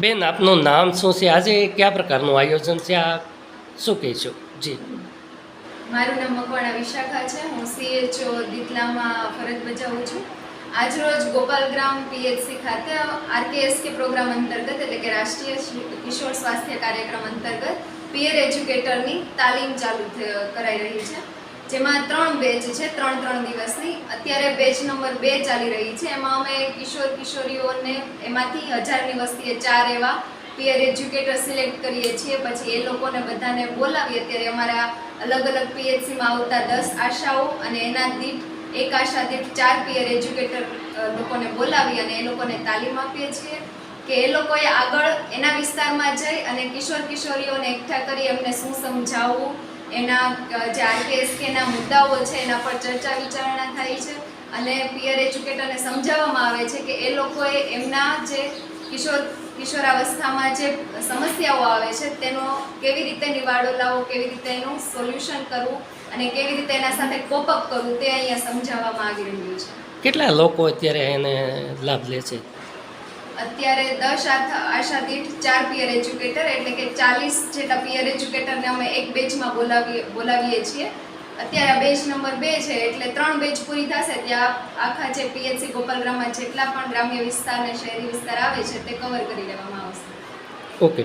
બેન, આપનું નામ શું છે? આજે કયા પ્રકારનું આયોજન છે? આ શું કહેશો? જી. મારું નામ મકવાણા વિશાખા છે. હું સીએચઓ દીતલામાં ફરજ બજાવું છું. આજરોજ ગોપાલગ્રામ પીએચસી ખાતે આરકેએસકે પ્રોગ્રામ અંતર્ગત એટલે કે રાષ્ટ્રીય કિશોર સ્વાસ્થ્ય કાર્યક્રમ અંતર્ગત પિયર એજ્યુકેટરની તાલીમ ચાલુ કરાઈ રહી છે. જેમાં ત્રણ બેચ છે, ત્રણ ત્રણ દિવસની. અત્યારે બેચ નંબર બે ચાલી રહી છે. એમાં અમે કિશોર કિશોરીઓને એમાંથી હજારની વસ્તીએ ચાર એવા પિયર એજ્યુકેટર સિલેક્ટ કરીએ છીએ. પછી એ લોકોને બધાને બોલાવીએ. અત્યારે અમારા અલગ અલગ પીએચસીમાં આવતા દસ આશાઓ અને એના દીઠ એક આશા દીઠ ચાર પિયર એજ્યુકેટર લોકોને બોલાવી અને એ લોકોને તાલીમ આપીએ છીએ કે એ લોકોએ આગળ એના વિસ્તારમાં જઈ અને કિશોર કિશોરીઓને એકઠા કરી એમને શું સમજાવવું એના કેસ કે એના મુદ્દાઓ છે, એના પર ચર્ચા વિચારણા થાય છે અને પિયર એજ્યુકેટરને સમજાવવામાં આવે છે કે એ લોકોએ એમના જે કિશોર, કિશોરાવસ્થામાં જે સમસ્યાઓ આવે છે તેનો કેવી રીતે નિવાડો લાવવો કેવી રીતે એનું સોલ્યુશન કરવું અને કેવી રીતે એના સાથે કોપઅપ કરવું તે અહીંયા સમજાવવામાં આવી રહ્યું છે. કેટલા લોકો અત્યારે એને લાભ લે છે? અત્યારે દસ આશા દીઠ ચાર પિયર એજ્યુકેટર એટલે કે ચાલીસ જેટલા પિયર એજ્યુકેટરને અમે એક બેચમાં બોલાવીએ બોલાવીએ છીએ. અત્યારે બેચ નંબર બે છે, એટલે ત્રણ બેચ પૂરી થશે ત્યાં આખા જે પીએચસી ગોપાલગ્રામમાં જેટલા પણ ગ્રામ્ય વિસ્તાર અને શહેરી વિસ્તાર આવે છે, તે કવર કરી લેવામાં આવશે. ઓકે